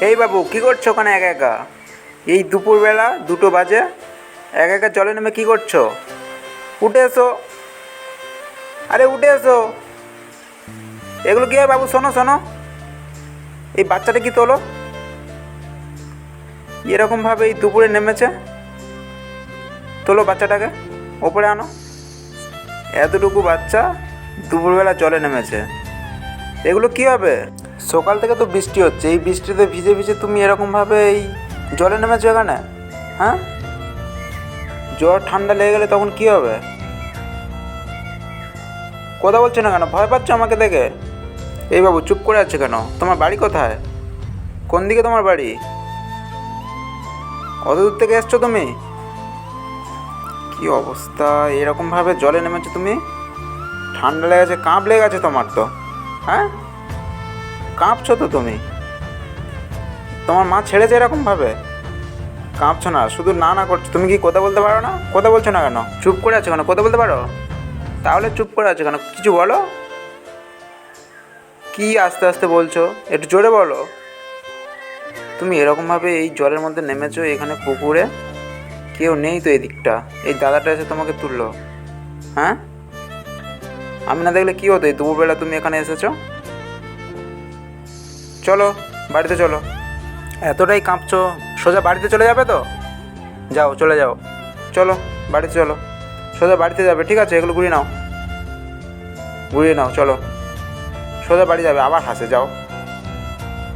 এই বাবু, কি করছ ওখানে একা একা? এই দুপুরবেলা দুটো বাজে, একা একা জলে নেমে কি করছ? উঠে এসো। আরে, উঠে এসো। এগুলো কি হয় বাবু? শোনো শোনো। এই বাচ্চাটা কি তোলো? এরকমভাবে এই দুপুরে নেমেছে। তোলো বাচ্চাটাকে, ওপরে আনো। এতটুকু বাচ্চা দুপুরবেলা জলে নেমেছে। এগুলো কি হবে? সকাল থেকে তো বৃষ্টি হচ্ছে, এই বৃষ্টিতে ভিজে ভিজে তুমি এরকমভাবে এই জলে নেমেছো এখানে? হ্যাঁ? জ্বর, ঠান্ডা লেগে গেলে তখন কি হবে? কথা বলছো না কেন? ভয় পাচ্ছ আমাকে দেখে? এই বাবু, চুপ করে আছে কেন? তোমার বাড়ি কোথায়? কোন দিকে তোমার বাড়ি? কত দূর থেকে এসছো তুমি? কি অবস্থা? এরকমভাবে জলে নেমেছো তুমি? ঠান্ডা লেগেছে, কাঁপ লেগেছে তোমার তো। হ্যাঁ? কাঁপছো তো তুমি? তোমার মা ছেড়েছে এরকমভাবে কাঁপছো না, শুধু না না করছ। তুমি কি কথা বলতে পারো না? কথা বলছো না কেন? চুপ করে আছো কেন? কথা বলতে পারো? তাহলে চুপ করে আছো কেন? কিছু বলো। কি আস্তে আস্তে বলছো? একটু জোরে বলো। তুমি এরকমভাবে এই জলের মধ্যে নেমেছো এখানে পুকুরে? কেউ নেই তো এদিকটা। এই দাদাটা এসে তোমাকে তুললো। হ্যাঁ? আমি না দেখলে কী হতো? এই দুপুরবেলা তুমি এখানে এসেছ? চলো, বাড়িতে চলো। এতটাই কাঁপছো, সোজা বাড়িতে চলে যাবে তো? যাও, চলে যাও। চলো, বাড়িতে চলো। সোজা বাড়িতে যাবে, ঠিক আছে? এগুলো ঘুরিয়ে নাও। ঘুরিয়ে নাও, চলো। সোজা বাড়ি যাবে, আবার হাসে, যাও।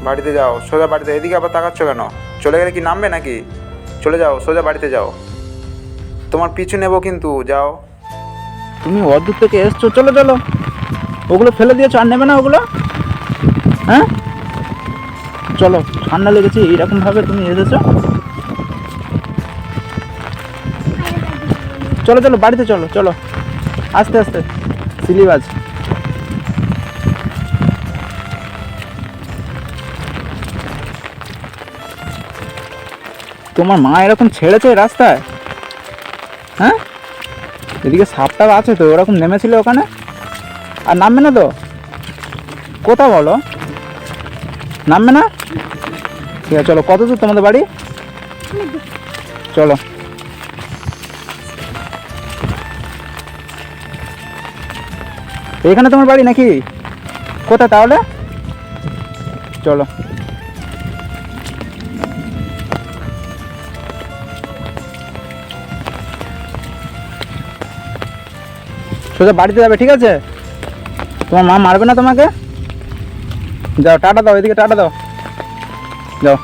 বাড়িতে যাও, সোজা বাড়িতে, এদিকে আবার তাকাচ্ছ কেন? চলে গেলে কি নামবে নাকি? চলে যাও, সোজা বাড়িতে যাও। তোমার পিছু নেব কিন্তু, যাও। তুমি অদূর থেকে এসছো, চলো চলো। ওগুলো ফেলে দিয়েছ, আর নেবে না ওগুলো? হ্যাঁ? চলো, ঠান্ডা লেগেছে, এইরকমভাবে তুমি এসেছ। চলো চলো, বাড়িতে চলো চলো। আস্তে আস্তে সিলিবাজ তোমার মা এরকম ছেড়েছে রাস্তায়? হ্যাঁ? এদিকে সাপটা আছে তো, ওরকম নেমেছিল ওখানে? আর নামবে না তো? কোথা বলো? নামবে না? ঠিক আছে, চলো, কত দূর তোমাদের বাড়ি? চলো। এখানে তোমার বাড়ি নাকি? কোথায় তাহলে? চলো। সোজা বাড়িতে যাবে, ঠিক আছে? তোমার মা মারবে না তোমাকে? যাও টাটা দাও এদিকে টাটা দাও। যাও।